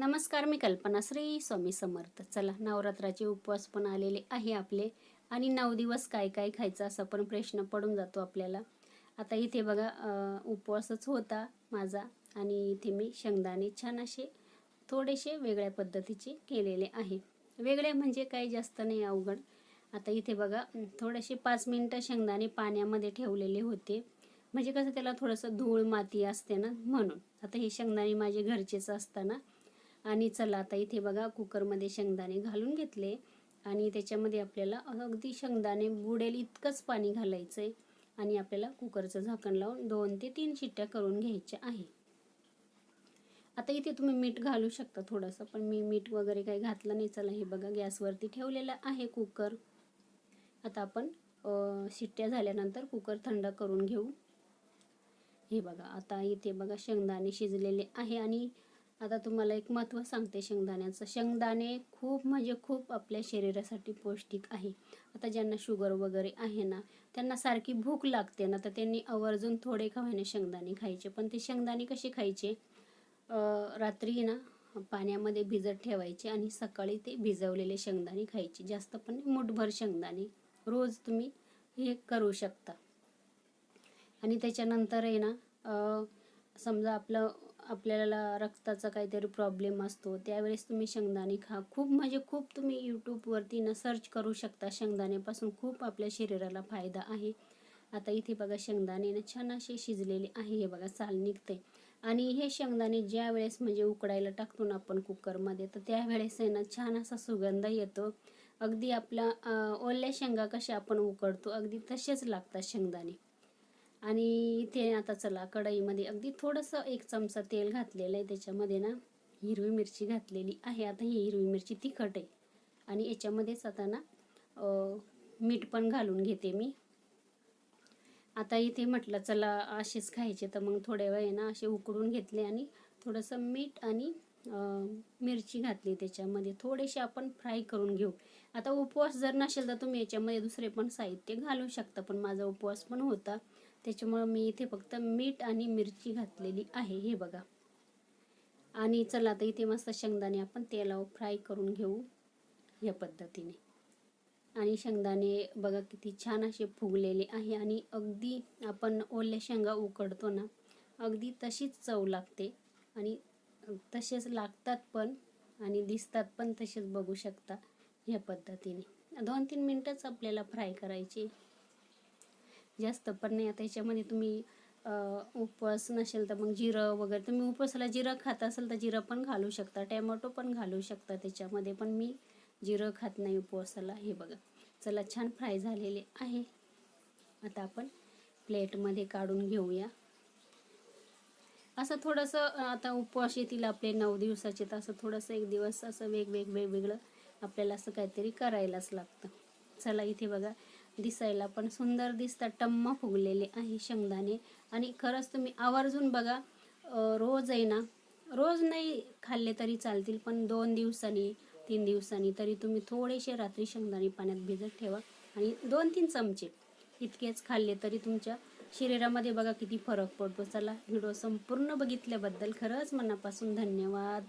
नमस्कार मी कल्पना श्री स्वामी समर्थ. चला नवरात्राचे उपवास पण आलेले आहे आपले. आणि नऊ दिवस काय काय खायचं असा पण प्रश्न पडून जातो आपल्याला. आता इथे बघा उपवासच होता माझा. आणि इथे मी शेंगदाणे छान असे थोडेसे वेगळ्या पद्धतीचे केलेले आहे. वेगळे म्हणजे काही जास्त नाही अवघड. आता इथे बघा थोडेसे पाच मिनटं शेंगदाणे पाण्यामध्ये ठेवलेले होते. म्हणजे कसं त्याला थोडंसं धूळ माती असते ना म्हणून. आता हे शेंगदाणे माझे घरचेच असताना आणि चला आता इथे बघा कुकरमध्ये शेंगदाणे घालून घेतले. आणि त्याच्यामध्ये आपल्याला अगदी शेंगदाणे बुडेल इतकंच पाणी घालायचं आहे आणि आपल्याला कुकरचं झाकण लावून दोन ते तीन शिट्ट्या करून घ्यायच्या आहे. आता इथे तुम्ही मीठ घालू शकता थोडंसं पण मी मीठ वगैरे काही घातलं नाही. चला हे बघा गॅसवरती ठेवलेलं आहे कुकर. आता आपण शिट्ट्या झाल्यानंतर कुकर थंड करून घेऊ. हे बघा आता इथे बघा शेंगदाणे शिजलेले आहे. आणि आता तुम्हाला एक महत्त्व सांगते शेंगदाण्याचं. शेंगदाणे खूप म्हणजे खूप आपल्या शरीरासाठी पौष्टिक आहे. आता ज्यांना शुगर वगैरे आहे ना त्यांना सारखी भूक लागते ना तर त्यांनी आवर्जून थोडे का होईना शेंगदाणे खायचे. पण ते शेंगदाणे कसे खायचे? रात्री ना पाण्यामध्ये भिजत ठेवायचे आणि सकाळी ते भिजवलेले शेंगदाणे खायचे. जास्त पण मुठभर शेंगदाणे रोज तुम्ही हे करू शकता. आणि त्याच्यानंतर आहे ना समजा आपलं आपल्याला रक्ताचा काहीतरी प्रॉब्लेम असतो. त्यावेळेस तुम्ही शेंगदाणे खा. खूप म्हणजे खूप तुम्ही यूट्यूबवरती ना सर्च करू शकता शेंगदाण्यापासून. खूप आपल्या शरीराला फायदा आहे. आता इथे बघा शेंगदाणे ना छान असे शिजलेले आहे. हे बघा साल निघते आणि हे शेंगदाणे ज्या वेळेस म्हणजे उकडायला टाकतो ना आपण कुकरमध्ये तर त्यावेळेस आहे ना छान असा सुगंध येतो. अगदी आपला ओल्या शेंगा कशा आपण उकडतो अगदी तसेच लागतात शेंगदाणे. आणि इथे आता चला कढईमध्ये अगदी थोडंसं एक चमचा तेल घातलेलं आहे. त्याच्यामध्ये ना हिरवी मिरची घातलेली आहे. आता ही हिरवी मिरची तिखट आहे. आणि याच्यामध्येच आता ना मीठ पण घालून घेते मी. आता इथे म्हटलं चला असेच खायचे. तर मग थोड्या वेळ ना असे उकडून घेतले आणि थोडंसं मीठ आणि मिरची घातली त्याच्यामध्ये. थोडेसे आपण फ्राय करून घेऊ. आता उपवास जर नसेल तर तुम्ही याच्यामध्ये दुसरे पण साहित्य घालू शकता. पण माझा उपवास पण होता. त्याच्यामुळं मी इथे फक्त मीठ आणि मिरची घातलेली आहे हे बघा. आणि चला आता इथे मस्त शेंगदाणे आपण तेलावर फ्राय करून घेऊ या पद्धतीने. आणि शेंगदाणे बघा किती छान असे फुगलेले आहे आणि अगदी आपण ओल्या शेंगा उकडतो ना अगदी तशीच चव लागते. आणि तसेच लागतात पण आणि दिसतात पण तसेच बघू शकता ह्या पद्धतीने. दोन तीन मिनटंच आपल्याला फ्राय करायचे. जास्त पण नाही आता याच्यामध्ये तुम्ही उपवास नसेल तर मग जिरं वगैरे तुम्ही उपवासाला जिरं खात असेल तर जिरं पण घालू शकता टॅमॅटो पण घालू शकता त्याच्यामध्ये पण मी जिरं खात नाही उपवासाला हे बघा. चला छान फ्राय झालेले आहे. आता आपण प्लेटमध्ये काढून घेऊया. असं थोडंसं आता उपवास येतील आपले नऊ दिवसाचे तर असं थोडंसं एक दिवस असं वेगवेग वेगवेगळं आपल्याला असं काहीतरी करायलाच लागतं. चला इथे बघा. दिसायला पण सुंदर दिसतात. टम्म फुगलेले आहे शेंगदाणे. आणि खरंच तुम्ही आवर्जून बघा रोज आहे ना रोज नाही खाल्ले तरी चालतील पण दोन दिवसांनी तीन दिवसांनी तरी तुम्ही थोडेसे रात्री शेंगदाणे पाण्यात भिजत ठेवा. आणि दोन तीन चमचे इतकेच खाल्ले तरी तुमच्या शरीरामध्ये बघा किती फरक पडतो. चला व्हिडिओ संपूर्ण बघितल्याबद्दल खरंच मनापासून धन्यवाद.